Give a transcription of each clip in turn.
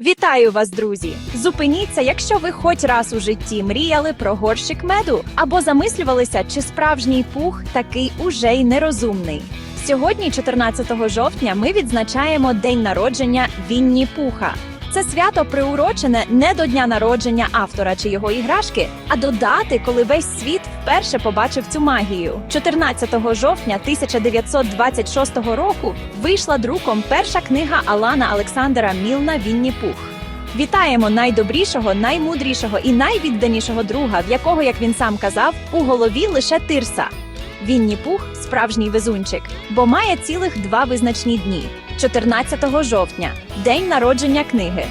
Вітаю вас, друзі! Зупиніться, якщо ви хоч раз у житті мріяли про горщик меду або замислювалися, чи справжній пух такий уже й нерозумний. Сьогодні, 14 жовтня, ми відзначаємо день народження Вінні Пуха. Це свято приурочене не до дня народження автора чи його іграшки, а до дати, коли весь світ вперше побачив цю магію. 14 жовтня 1926 року вийшла друком перша книга Алана Олександра Мілна Вінні Пух. Вітаємо найдобрішого, наймудрішого і найвідданішого друга, в якого, як він сам казав, у голові лише тирса. Вінні Пух справжній везунчик, бо має цілих два визначні дні: 14 жовтня, день народження книги.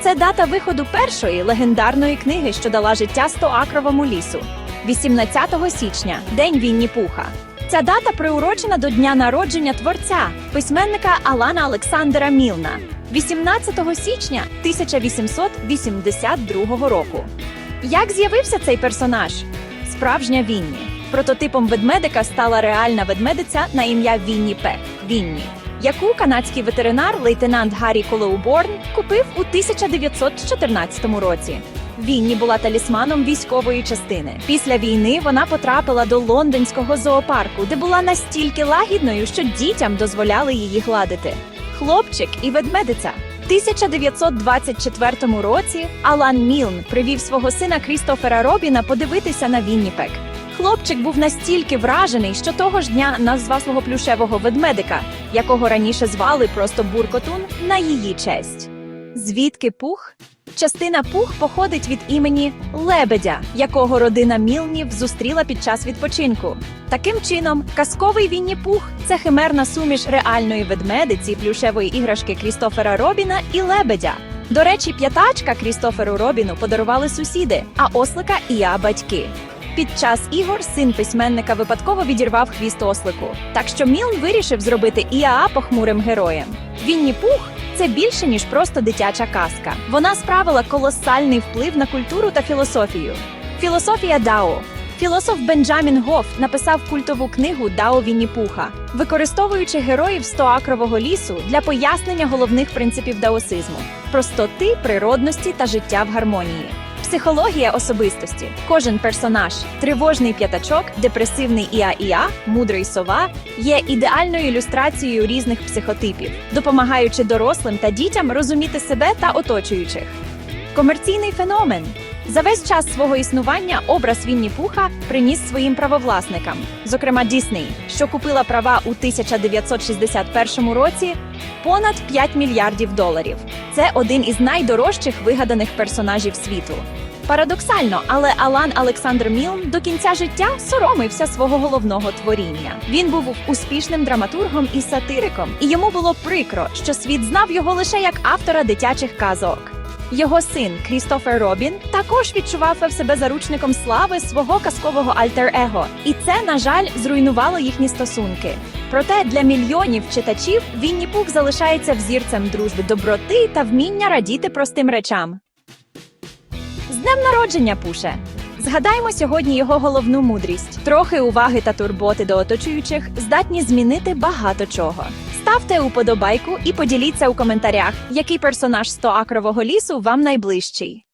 Це дата виходу першої легендарної книги, що дала життя стоакровому лісу. 18 січня, день Вінні Пуха. Ця дата приурочена до дня народження творця, письменника Алана Олександра Мілна, 18 січня 1882 року. Як з'явився цей персонаж? Справжня Вінні. Прототипом ведмедика стала реальна ведмедиця на ім'я Вінні Пек Вінні, яку канадський ветеринар лейтенант Гаррі Колоуборн купив у 1914 році. Вінні була талісманом військової частини. Після війни вона потрапила до лондонського зоопарку, де була настільки лагідною, що дітям дозволяли її гладити. Хлопчик і ведмедиця. В 1924 році Алан Мілн привів свого сина Крістофера Робіна подивитися на Вінніпек. Хлопчик був настільки вражений, що того ж дня назвав свого плюшевого ведмедика, якого раніше звали просто Буркотун, на її честь. Звідки пух? Частина пух походить від імені Лебедя, якого родина Мілнів зустріла під час відпочинку. Таким чином, казковий Вінні Пух це химерна суміш реальної ведмедиці, плюшевої іграшки Крістофера Робіна і лебедя. До речі, п'ятачка Крістоферу Робіну подарували сусіди, а ослика і я батьки. Під час ігор син письменника випадково відірвав хвіст ослику. Так що Мілн вирішив зробити Іаа похмурим героєм. Вінні Пух це більше ніж просто дитяча казка. Вона справила колосальний вплив на культуру та філософію. Філософія Дао. Філософ Бенджамін Гоф написав культову книгу Дао Вінні Пуха, використовуючи героїв стоакрового лісу для пояснення головних принципів даосизму простоти, природності та життя в гармонії. Психологія особистості. Кожен персонаж, тривожний п'ятачок, депресивний іа-іа, мудрий сова, є ідеальною ілюстрацією різних психотипів, допомагаючи дорослим та дітям розуміти себе та оточуючих. Комерційний феномен. За весь час свого існування образ Вінні Пуха приніс своїм правовласникам, зокрема Дісней, що купила права у 1961 році понад 5 мільярдів доларів. Це один із найдорожчих вигаданих персонажів світу. Парадоксально, але Алан Олександр Мілн до кінця життя соромився свого головного творіння. Він був успішним драматургом і сатириком, і йому було прикро, що світ знав його лише як автора дитячих казок. Його син Крістофер Робін також відчував себе заручником слави свого казкового альтер-его, і це, на жаль, зруйнувало їхні стосунки. Проте для мільйонів читачів Вінні Пух залишається взірцем дружби, доброти та вміння радіти простим речам. З днем народження, Пуше! Згадаймо сьогодні його головну мудрість. Трохи уваги та турботи до оточуючих здатні змінити багато чого. Ставте уподобайку і поділіться у коментарях, який персонаж 100 акрового лісу вам найближчий.